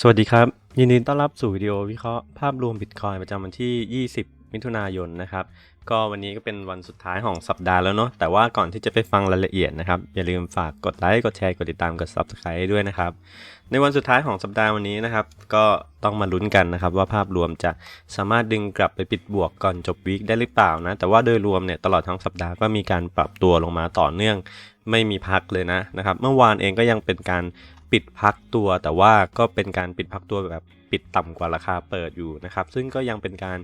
สวัสดีครับ ยินดีต้อนรับสู่วิดีโอวิเคราะห์ภาพรวมบิตคอยประจำวันที่ 20 มิถุนายนนะครับ ก็วันนี้ก็เป็นวันสุดท้ายของสัปดาห์แล้วเนาะแต่ว่าก่อนที่จะไปฟังรายละเอียดนะครับ อย่าลืมฝากกดไลค์กดแชร์กดติดตามกด Subscribe ด้วยนะครับ ในวันสุดท้ายของสัปดาห์วันนี้นะครับ ก็ต้องมาลุ้นกันนะครับ ว่าภาพรวมจะสามารถดึงกลับไปปิดบวกก่อนจบวีคได้หรือเปล่านะแต่ว่าโดยรวมเนี่ยตลอดทั้งสัปดาห์ก็มีการปรับตัวลงมาต่อเนื่องไม่มีพักเลยนะนะครับ เมื่อวานเองก็ยังเป็นการ ปิดพักตัว แต่ว่าก็เป็นการปิดพักตัวแบบปิดต่ำกว่าราคาเปิดอยู่นะครับ ซึ่งก็ยังเป็นการ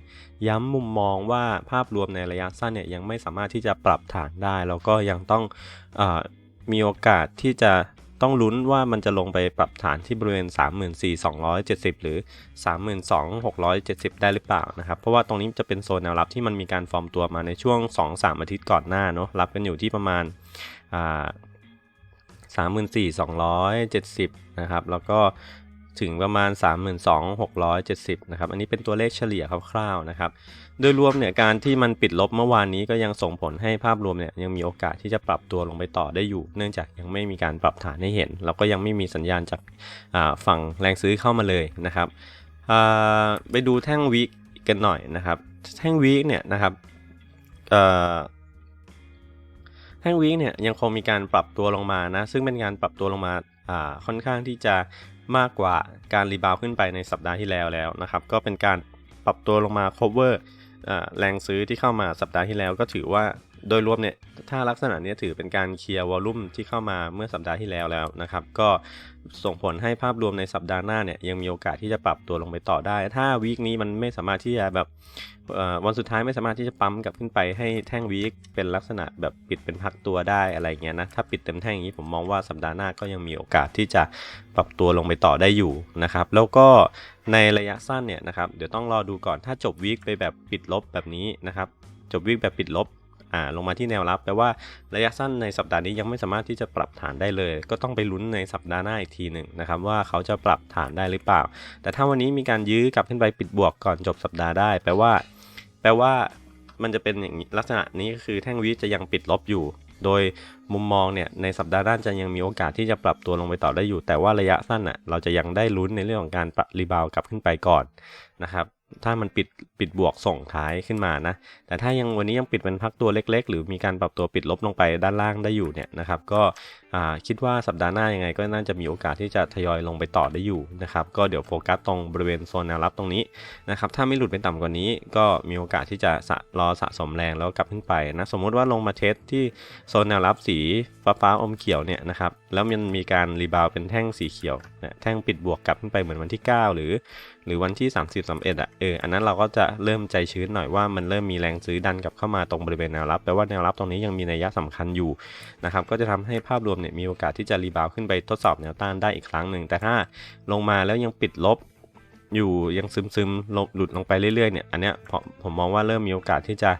ย้ำมุมมองว่าภาพรวมในระยะสั้นเนี่ยยังไม่สามารถที่จะปรับฐานได้ แล้วก็ยังต้องอมีโอกาสที่จะต้องลุ้นว่ามันจะลงไปปรับฐานที่บริเวณ 34,270 หรือ 32,670 ได้หรือเปล่านะครับ เพราะว่าตรงนี้จะเป็นโซนแนวรับที่มันมีการฟอร์มตัวมาในช่วง 2-3 อาทิตย์ก่อนหน้าเนาะรับกันอยู่ที่ประมาณ 34,270 นะครับ แล้วก็ถึงประมาณ 32,670 นะครับ อันนี้เป็นตัวเลขเฉลี่ยคร่าวๆนะครับ โดยรวมเนี่ยการที่มันปิดลบเมื่อวานนี้ก็ยังส่งผลให้ภาพรวมเนี่ยยังมีโอกาสที่จะปรับตัวลงไปต่อได้อยู่ เนื่องจากยังไม่มีการปรับฐานให้เห็น แล้วก็ยังไม่มีสัญญาณจากฝั่งแรงซื้อเข้ามาเลยนะครับ ไปดูแท่งวีคกันหน่อยนะครับ แท่งวีคเนี่ยนะครับ แฮงวีคเนี่ยยังคงมีการปรับตัวลงมานะ ซึ่งเป็นการปรับตัวลงมาค่อนข้างที่จะมากกว่าการรีบาวขึ้นไปในสัปดาห์ที่แล้วแล้วนะครับ ก็เป็นการปรับตัวลงมา cover อ่าแรงซื้อที่เข้ามาสัปดาห์ที่แล้วก็ถือว่า โดยรวมเนี่ยถ้าลักษณะนี้ถือเป็นการเคลียร์วอลลุ่มที่เข้ามาเมื่อสัปดาห์ที่แล้วแล้วนะครับ ก็ส่งผลให้ภาพรวมในสัปดาห์หน้าเนี่ยยังมีโอกาสที่จะปรับตัวลงไปต่อได้ ถ้าวีคนี้มันไม่สามารถที่จะแบบวันสุดท้ายไม่สามารถที่จะปั๊มกลับขึ้นไปให้แท่งวีคเป็นลักษณะแบบปิดเป็นพักตัวได้อะไรเงี้ยนะถ้าปิดเต็มแท่งอย่างนี้ผมมองว่าสัปดาห์หน้าก็ยังมีโอกาสที่จะปรับตัวลงไปต่อได้อยู่นะครับ แล้วก็ในระยะสั้นเนี่ยนะครับเดี๋ยวต้องรอดูก่อนถ้าจบวีคไปแบบปิดลบแบบนี้นะครับจบวิกแบบปิดลบ อ่าลงมาที่แนวรับแปลว่าระยะสั้นในสัปดาห์นี้ยังไม่สามารถที่จะปรับฐานได้เลย ก็ต้องไปลุ้นในสัปดาห์หน้าอีกทีหนึ่งนะครับว่าเขาจะปรับฐานได้หรือเปล่า แต่ถ้าวันนี้มีการยื้อกลับขึ้นไปปิดบวกก่อนจบสัปดาห์ได้ แปลว่า แปลว่ามันจะเป็นอย่างนี้ลักษณะนี้ก็คือแท่งวิจะยังปิดลบอยู่ โดยมุมมองเนี่ยในสัปดาห์หน้าจะยังมีโอกาสที่จะปรับตัวลงไปต่อได้อยู่ แต่ว่าระยะสั้นอะเราจะยังได้ลุ้นในเรื่องของการปรับรีบาวกลับขึ้นไปก่อนนะครับ ถ้ามันปิดปิดบวกส่งท้ายขึ้นมานะ แต่ถ้ายังวันนี้ยังปิดเป็นพักตัวเล็ก ๆ หรือมีการปรับตัวปิดลบลงไปด้านล่างได้อยู่เนี่ยนะครับ ก็คิดว่าสัปดาห์หน้ายังไงก็น่าจะมีโอกาสที่จะทยอยลงไปต่อได้อยู่นะครับ ก็เดี๋ยวโฟกัสตรงบริเวณโซนแนวรับตรงนี้นะครับ ถ้าไม่หลุดไปต่ำกว่านี้ ก็มีโอกาสที่จะสะรอสะสมแรงแล้วกลับขึ้นไปนะ สมมุติว่าลงมาเทสที่โซนแนวรับสีฟ้าๆอมเขียวเนี่ยนะครับ แล้วมันมีการรีบาวเป็นแท่งสีเขียวนะแท่งปิดบวกกลับขึ้นไปเหมือนวันที่ 9 หรือ หรือวันที่ 30 31อะเอออันนั้นเราก็จะเริ่มใจชื้นหน่อยว่ามันเริ่มมีแรงซื้อดันกลับเข้ามาตรงบริเวณแนวรับแปลว่าแนวรับตรงนี้ยังมีนัยยะสำคัญอยู่นะครับก็จะทำให้ภาพรวมเนี่ยมีโอกาสที่จะรีบาวขึ้นไปทดสอบแนวต้านได้อีกครั้งหนึ่งแต่ถ้าลงมาแล้วยังปิดลบ อยู่ยังซึมซึมๆลงหลุดลงไปเรื่อยๆเนี่ยอันเนี้ยผมมองว่าเริ่มมีโอกาสที่จะ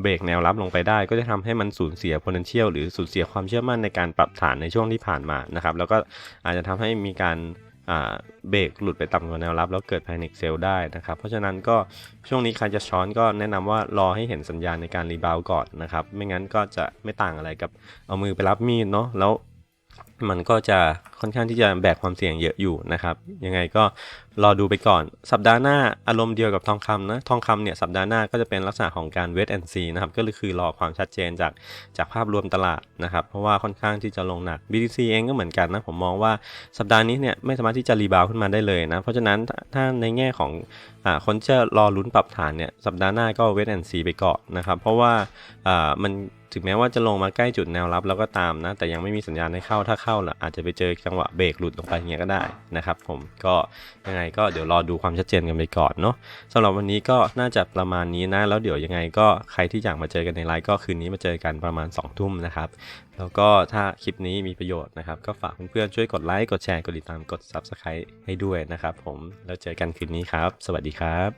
เบรกแนวรับลงไปได้ ก็จะทำให้มันสูญเสีย potential หรือสูญเสียความเชื่อมั่นในการปรับฐานในช่วงที่ผ่านมานะครับแล้วก็อาจจะทำให้มีการเบรกหลุดไปต่ำกว่าแนวรับ แล้วเกิด panic sell ได้นะครับ เพราะฉะนั้นก็ช่วงนี้ใครจะช้อนก็แนะนำว่ารอให้เห็นสัญญาณในการรีบาวก่อนนะครับ ไม่งั้นก็จะไม่ต่างอะไรกับเอามือไปรับมีดเนาะแล้วมันก็จะค่อนข้างที่จะแบกความเสี่ยงเยอะอยู่นะครับ ยังไงก็รอดูไปก่อน สัปดาห์หน้าอารมณ์เดียวกับทองคำนะ ทองคำเนี่ยสัปดาห์หน้าก็จะเป็นลักษณะของการเวทแอนซีนะครับ ก็คือรอความชัดเจนจากจากภาพรวมตลาดนะครับ เพราะว่าค่อนข้างที่จะลงหนัก BTC เองก็เหมือนกันนะ ผมมองว่าสัปดาห์นี้เนี่ยไม่สามารถที่จะรีบาวขึ้นมาได้เลยนะ เพราะฉะนั้นถ้าในแง่ของอ่าคนจะรอลุ้นปรับฐานเนี่ยสัปดาห์หน้าก็เวทแอนซีไปก่อนนะครับ เพราะว่าอ่ามันถึงแม้ว่าจะลงมาใกล้จุดแนวรับแล้วก็ตามนะ แต่ยังไม่มีสัญญาณให้เข้าถ้าเข้าล่ะอาจจะไปเจอจังหวะเบรกหลุดลงไปอย่างเงี้ยก็ได้นะครับ ผมก็ยังไงก็เดี๋ยวรอดูความชัดเจนกันไปก่อนเนาะสำหรับวันนี้ก็น่าจะประมาณนี้นะ แล้วเดี๋ยวยังไงก็ใครที่อยากมาเจอกันในไลฟ์ก็คืนนี้มาเจอกันประมาณ2องทุ่มนะครับ แล้วก็ถ้าคลิปนี้มีประโยชน์นะครับ ก็ฝากเพื่อนๆช่วยกดไลค์กดแชร์กดติดตามกด Subscribe ให้ด้วยนะครับผมแล้วเจอกันคืนนี้ครับ สวัสดีครับ